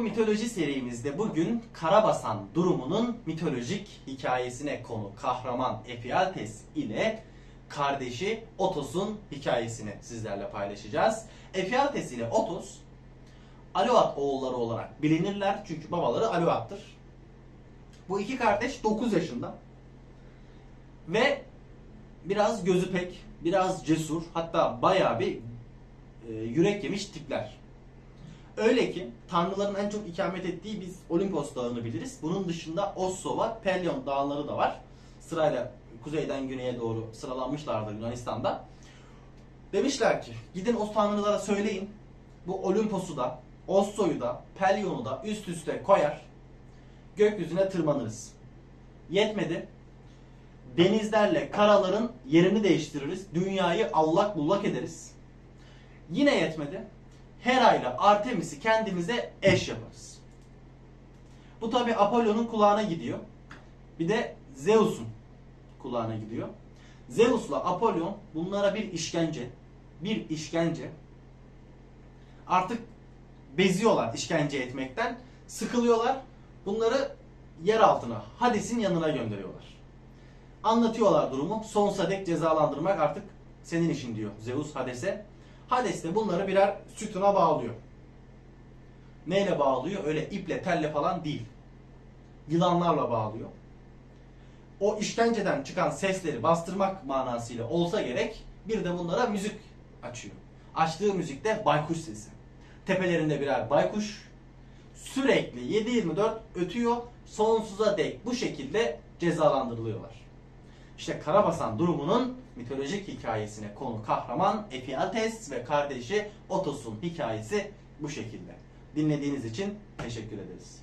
mitoloji serimizde bugün Karabasan durumunun mitolojik hikayesine konu kahraman Epialtes ile kardeşi Otos'un hikayesini sizlerle paylaşacağız. Epialtes ile Otos Aluat oğulları olarak bilinirler çünkü babaları Aluat'tır. Bu iki kardeş 9 yaşında ve biraz gözü pek, biraz cesur hatta bayağı bir e, yürek yemiş tipler. Öyle ki tanrıların en çok ikamet ettiği biz Olimpos Dağı'nı biliriz. Bunun dışında Osso var, Pelion dağları da var. Sırayla kuzeyden güneye doğru sıralanmışlardır Yunanistan'da. Demişler ki gidin o tanrılara söyleyin. Bu Olimpos'u da, Osso'yu da, Pelion'u da üst üste koyar. Gökyüzüne tırmanırız. Yetmedi. Denizlerle karaların yerini değiştiririz. Dünyayı allak bullak ederiz. Yine yetmedi. Hera ile Artemis'i kendimize eş yaparız. Bu tabi Apollo'nun kulağına gidiyor. Bir de Zeus'un kulağına gidiyor. Zeus'la Apollon bunlara bir işkence, bir işkence. Artık beziyorlar işkence etmekten. Sıkılıyorlar. Bunları yer altına, Hades'in yanına gönderiyorlar. Anlatıyorlar durumu. Sonsuza dek cezalandırmak artık senin işin diyor Zeus Hades'e. Hades de bunları birer sütuna bağlıyor. Neyle bağlıyor? Öyle iple, telle falan değil. Yılanlarla bağlıyor. O işkenceden çıkan sesleri bastırmak manasıyla olsa gerek bir de bunlara müzik açıyor. Açtığı müzikte baykuş sesi. Tepelerinde birer baykuş sürekli 7-24 ötüyor. Sonsuza dek bu şekilde cezalandırılıyorlar. İşte Karabasan durumunun mitolojik hikayesine konu kahraman Epialtes ve kardeşi Otos'un hikayesi bu şekilde. Dinlediğiniz için teşekkür ederiz.